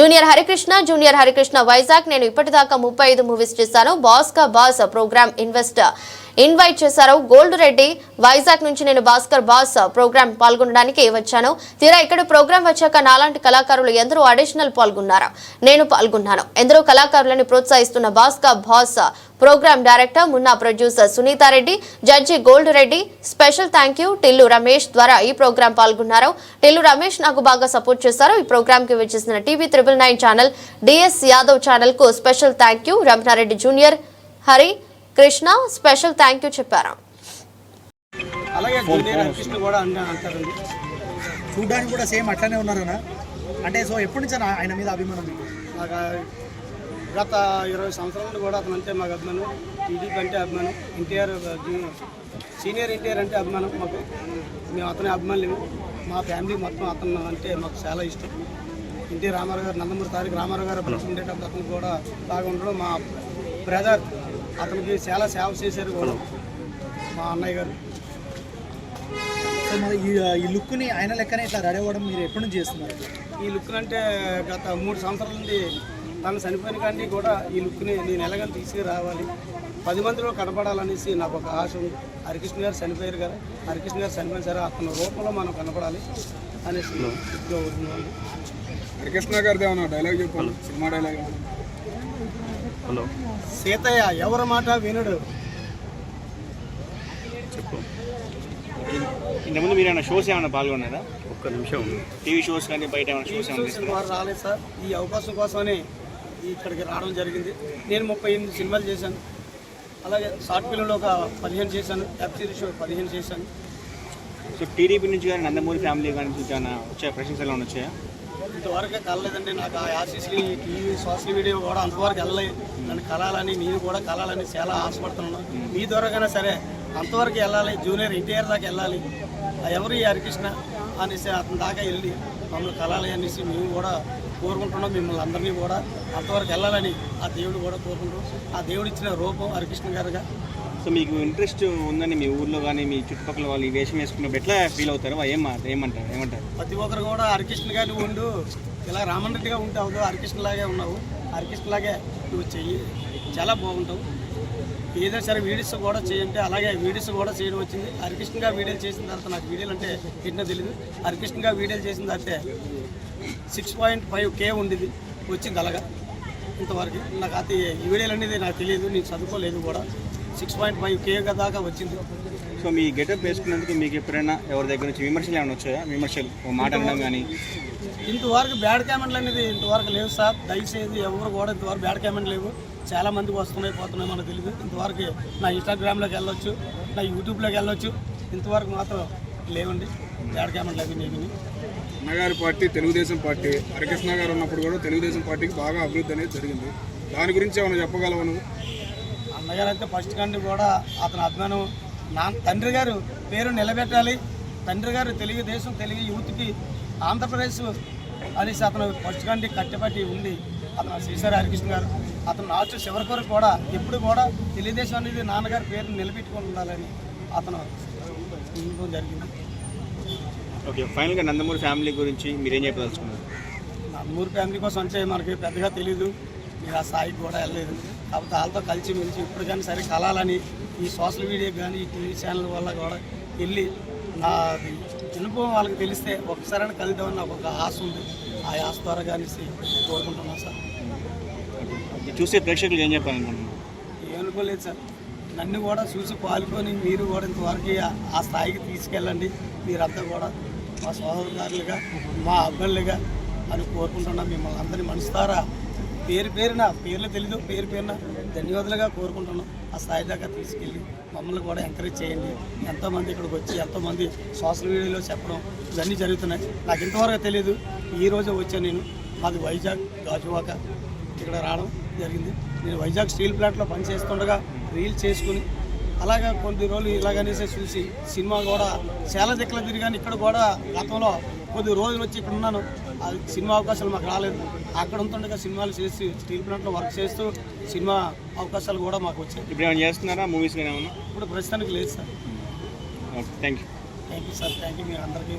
Junior Harikrishna junior Harikrishna Vizag. నేను ఇప్పటిదాకా ముప్పై ఐదు మూవీస్ చేశాను. బాస్ కా బాస్ ప్రోగ్రామ్ ఇన్వెస్ట్ ఇన్వైట్ చేశారు. గోల్డ్ రెడ్డి వైజాగ్ నుంచి నేను భాస్కర్ బాస్ ప్రోగ్రామ్ పాల్గొనడానికి వచ్చాను. తీరా ఇక్కడ ప్రోగ్రామ్ వచ్చాక నాలాంటి కళాకారులు ఎందరో అడిషనల్ పాల్గొన్నారు. నేను పాల్గొన్నాను. ఎందరో కళాకారులను ప్రోత్సహిస్తున్న Bhaskar boss program director Munna producer Sunitha Reddy judge gold Reddy special thank you Tillu Ramesh ద్వారా ఈ ప్రోగ్రామ్ పాల్గొన్నారు. టిల్లు రమేష్ నాకు బాగా సపోర్ట్ చేశారు. ఈ ప్రోగ్రామ్కి వచ్చేసిన TV triple nine channel D S ఛానల్కు special thank you Ramana Reddy junior Hari Krishna special thank you చెప్పారు. అలాగే కూడా అంటారండి చూడడానికి కూడా సేమ్ అట్లనే ఉన్నారనా అంటే సో ఎప్పటి నుంచి ఆయన మీద అభిమానం మీకు? నాకు గత ఇరవై సంవత్సరాల నుండి కూడా అతను అంటే మాకు అభిమానం. టీడీపీ అంటే అభిమానం. ఎన్టీఆర్ సీనియర్ ఎన్టీఆర్ అంటే అభిమానం మాకు. మేము అతని అభిమానులు. మా ఫ్యామిలీ మొత్తం అతను అంటే మాకు చాలా ఇష్టం. ఎన్టీ రామారావు గారు నందమూరి తారీఖు రామారావు గారు ఉండేటప్పుడు అతను కూడా బాగా ఉండడం మా బ్రదర్. అతనికి చాలా సేవ చేశారు కూడా మా అన్నయ్య గారు. మరి ఈ లుక్ని ఆయన లెక్కనే ఇట్లా రెడీ అవ్వడం మీరు ఎప్పటి నుంచి చేస్తున్నారు? ఈ లుక్ అంటే గత మూడు సంవత్సరాల నుండి తను చనిపోయిన కానీ కూడా ఈ లుక్ని నేను ఎలాగని తీసుకురావాలి. పది మందిలో కనపడాలనేసి నాకు ఒక ఆశ ఉంది. హరికృష్ణ గారు చనిపోయారు కదా హరికృష్ణ గారు చనిపోయిన సరే అతని రూపంలో మనం కనపడాలి అనేసి. హరికృష్ణ గారిది ఏమన్నా డైలాగ్ చెప్పాలి సినిమా డైలాగ్ ఏమన్నా? హలో. సీతయ్య ఎవరి మాట వినుడు? చెప్పు. ఇంతకుముందు మీరు ఏమైనా షోస్ ఏమైనా పాల్గొన్నారా? ఒక్క నిమిషం. టీవీ షోస్ కానీ బయట ఏమైనా షోస్ ఏమైనా వారు రాలేదు సార్. ఈ అవకాశం కోసమని ఇక్కడికి రావడం జరిగింది. నేను ముప్పై ఎనిమిది సినిమాలు చేశాను. అలాగే షార్ట్ ఫిల్మ్లో ఒక పదిహేను చేశాను. వెబ్ సిరీస్ పదిహేను చేశాను. సో టీడీపీ నుంచి కానీ నందమూరి ఫ్యామిలీ కానీ వచ్చాయా? ప్రశంసలు ఏమైనా వచ్చాయా? ఇంతవరకు కలలేదండి. నాకు ఆ ఆశీస్సులు టీవీ సోషల్ మీడియా కూడా అంతవరకు వెళ్ళలేదు. నన్ను కలాలని నేను కూడా కలాలని చాలా ఆశపడుతున్నాను. మీ ద్వారాగానే సరే అంతవరకు వెళ్ళాలి. జూనియర్ ఎన్టీఆర్ దాకా వెళ్ళాలి. ఎవరు ఈ హరికృష్ణ అనేసి అతని దాకా వెళ్ళి మమ్మల్ని కలాలి అనేసి మేము కూడా కోరుకుంటున్నాం. మిమ్మల్ని అందరినీ కూడా అంతవరకు వెళ్ళాలని ఆ దేవుడు కూడా కోరుకుంటున్నాం. ఆ దేవుడు ఇచ్చిన రూపం హరికృష్ణ గారుగా. సో మీకు ఇంట్రెస్ట్ ఉందని మీ ఊర్లో కానీ మీ చుట్టుపక్కల వాళ్ళు ఈ వేషం వేసుకున్నప్పుడు ఎట్లా ఫీల్ అవుతారు ఏం ఏమంటారు? ఏమంటారు? ప్రతి ఒక్కరు కూడా హరికృష్ణ గారిని ఉండు. ఇలా రామన్ రెడ్డిగా ఉంటే అవుదు హరికృష్ణ లాగే ఉన్నావు. హరికృష్ణ లాగే నువ్వు చెయ్యి. చాలా బాగుంటావు. ఏదో సరే వీడియోస్ కూడా చేయంటే అలాగే వీడియోస్ కూడా చేయడం వచ్చింది. హరికృష్ణగా వీడియోలు చేసిన తర్వాత నాకు వీడియోలు అంటే ఏంటో తెలియదు హరికృష్ణగా వీడియోలు చేసిన తర్వాత సిక్స్ పాయింట్ ఫైవ్ కే ఉండేది. వచ్చింది అలాగా. ఇంతవరకు నాకు అది ఈ వీడియోలు అనేది నాకు తెలియదు. నేను చదువుకోలేదు కూడా. సిక్స్ పాయింట్ ఫైవ్ కే దాకా వచ్చింది. సో మీ గెటప్ వేసుకున్నందుకు మీకు ఎప్పుడైనా ఎవరి దగ్గర నుంచి విమర్శలు ఏమైనా వచ్చాయా? విమర్శలు మాట అనడం కానీ ఇంతవరకు బ్యాడ్ కామెంట్లు అనేది ఇంతవరకు లేవు సార్. దయచేసి ఎవరు కూడా ఇంతవరకు బ్యాడ్ కామెంట్లు లేవు. చాలా మందికి వస్తున్నాయి పోతున్నాయి మనకు తెలియదు. ఇంతవరకు నా ఇన్స్టాగ్రామ్లోకి వెళ్ళొచ్చు నా యూట్యూబ్లోకి వెళ్ళొచ్చు. ఇంతవరకు మాత్రం లేవండి. బ్యాడ్ కామెంట్లు అవి నేను అన్నగారి పార్టీ తెలుగుదేశం పార్టీ హరికృష్ణ గారు ఉన్నప్పుడు కూడా తెలుగుదేశం పార్టీకి బాగా అభివృద్ధి అనేది జరిగింది. దాని గురించి ఏమైనా చెప్పగలవా నువ్వు? అన్నగారు అయితే ఫస్ట్ కంటే కూడా అతని అభిమానం. నా తండ్రి గారు పేరు నిలబెట్టాలి. తండ్రి గారు తెలుగుదేశం తెలుగు యూత్కి ఆంధ్రప్రదేశ్ అనేసి అతను ఫస్ట్ కంటే కట్టబట్టి ఉంది. అతను శ్రీసారి హరికృష్ణ గారు. అతను నాచు చివరి కొరకు కూడా ఎప్పుడు కూడా తెలుగుదేశం అనేది నాన్నగారి పేరు నిలబెట్టుకొని ఉండాలని అతను జరిగింది. ఓకే ఫైనల్గా నందమూరి ఫ్యామిలీ గురించి మీరేం చెప్పదలుచుకున్నారు? నందమూరి ఫ్యామిలీ కోసం అంటే మనకి పెద్దగా తెలియదు మీరు ఆ స్థాయికి కూడా వెళ్ళలేదు. కాకపోతే వాళ్ళతో కలిసి మెలిసి ఇప్పుడు కానీ సరే కలాలని ఈ సోషల్ మీడియా కానీ ఈ టీవీ ఛానల్ వల్ల కూడా వెళ్ళి నా అనుభవం వాళ్ళకి తెలిస్తే ఒక్కసారైనా కలుద్దామని నాకు ఒక ఆశ ఉంది. ఆ ఆశ ద్వారా కానీ కోరుకుంటున్నాను సార్. చూసే ప్రేక్షకులు ఏం చెప్పాలనుకుంటున్నారు? ఏమనుకోలేదు సార్. నన్ను కూడా చూసి పాల్గొని మీరు కూడా ఇంతవరకు ఆ- ఆ స్థాయికి తీసుకెళ్ళండి. మీరంతా కూడా మా సోదరులుగా మా అబ్బాయిలుగా అని కోరుకుంటున్నా. మిమ్మల్ని అందరినీ మనసుతారా పేరు పేరున పేర్లు తెలీదు పేరు పేరున ధన్యవాదాలుగా కోరుకుంటున్నాం ఆ స్థాయి దాకా తీసుకెళ్ళి మమ్మల్ని కూడా ఎంకరేజ్ చేయండి. ఎంతోమంది ఇక్కడికి వచ్చి ఎంతోమంది సోషల్ మీడియాలో చెప్పడం ఇవన్నీ జరుగుతున్నాయి. నాకు ఇంతవరకు తెలియదు ఈ రోజే వచ్చాను నేను. మాది వైజాగ్ గాజువాక. ఇక్కడ రావడం జరిగింది. నేను వైజాగ్ స్టీల్ ప్లాంట్లో పనిచేస్తుండగా రీల్ చేసుకుని అలాగా కొన్ని రోజులు ఇలాగనేసి చూసి సినిమా కూడా చాలా దిక్కులు తిరిగాను. ఇక్కడ కూడా గతంలో కొద్ది రోజులు వచ్చి ఇక్కడ ఉన్నాను. ఆ సినిమా అవకాశాలు మాకు రాలేదు. అక్కడ ఉంటుండగా సినిమాలు చేసి స్టీల్ ప్లాంట్లో వర్క్ చేస్తూ సినిమా అవకాశాలు కూడా మాకు వచ్చాయి. ఇప్పుడు ఏమైనా చేస్తున్నారా? మూవీస్ ఏమన్నా? ఇప్పుడు ప్రస్తుతానికి లేదు sir. Thank you thank you sir. Thank you మీ అందరికీ.